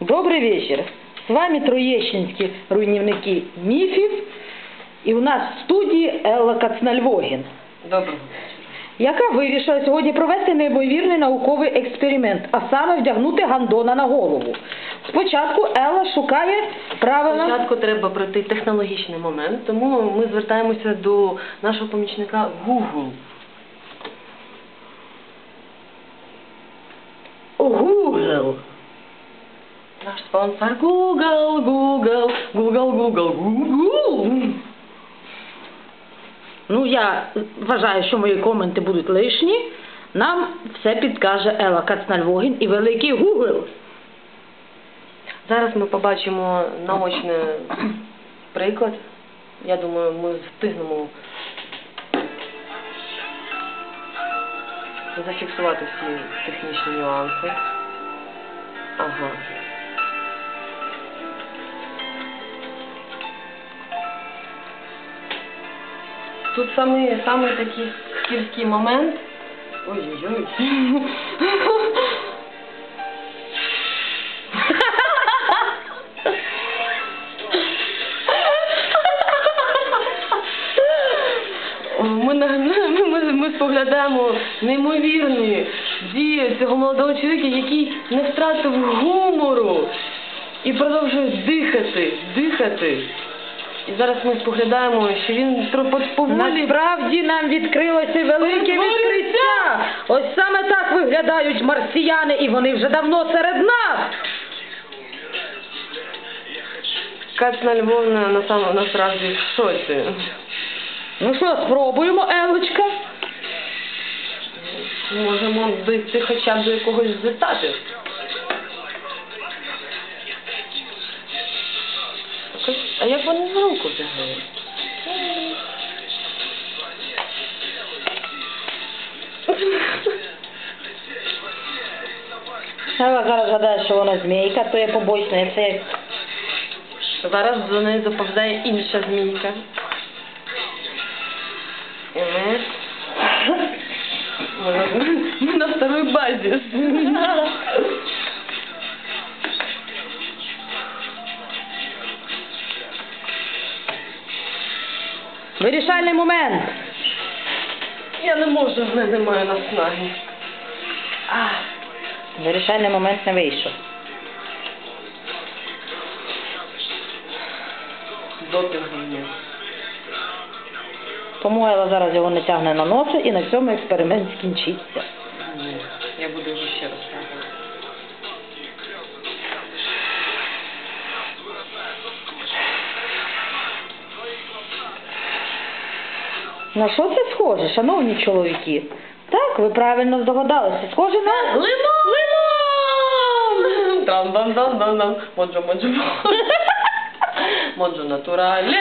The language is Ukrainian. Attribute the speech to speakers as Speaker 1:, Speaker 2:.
Speaker 1: Добрый вечер. С вами троєщинські руйнівники міфів. І у нас в студії Елла Кацнальвогін,
Speaker 2: Доброго.
Speaker 1: яка вирішила сьогодні провести неймовірний науковий експеримент, а саме вдягнути гандона на голову. Спочатку Елла шукає правила.
Speaker 2: Спочатку треба пройти технологічний момент, тому ми звертаємося до нашого помічника Google.
Speaker 1: Google.
Speaker 2: Наш спонсор Google, Google, Google, Google, Google.
Speaker 1: Ну, я вважаю, що мої коменти будуть лишні. Нам все підкаже Елла Кацнальвогін і великий Google.
Speaker 2: Зараз ми побачимо наочний приклад. Я думаю, ми встигнемо зафіксувати всі технічні нюанси. Ага. Тут саме, саме такий скільський момент. Ой-ой-ой. Ми, ми, ми, ми споглядаємо неймовірні дії цього молодого чоловіка, який не втратив гумору і продовжує дихати, дихати. І зараз ми споглядаємо, що він тро- поволі
Speaker 1: Насправді нам відкрилося велике відкриття. Ось саме так виглядають марсіяни, і вони вже давно серед нас.
Speaker 2: Кацна Львовна на сам, насправді в шоці.
Speaker 1: Ну що, спробуємо, Елочка?
Speaker 2: Можемо дійти хоча б до якогось результату. вони на руку взяли?
Speaker 1: Елла зараз гадає, що вона змійка, то є побочне ефект.
Speaker 2: Зараз до неї заповзає інша змійка. І ми... Ми на, ми на второй базі.
Speaker 1: Вирішальний момент.
Speaker 2: Я не можу, в мене немає наснаги. А,
Speaker 1: Вирішальний момент не вийшов.
Speaker 2: допінг є.
Speaker 1: Тому Елла зараз його не тягне на носи і на цьому експеримент скінчиться.
Speaker 2: Ні, Я буду його ще раз пробувати.
Speaker 1: На що це схоже, шановні чоловіки? Так, ви правильно здогадалися. Схоже на
Speaker 2: Лимон! Лимон! Там дам дам дам дам Моджо, моджо, моджо натурале.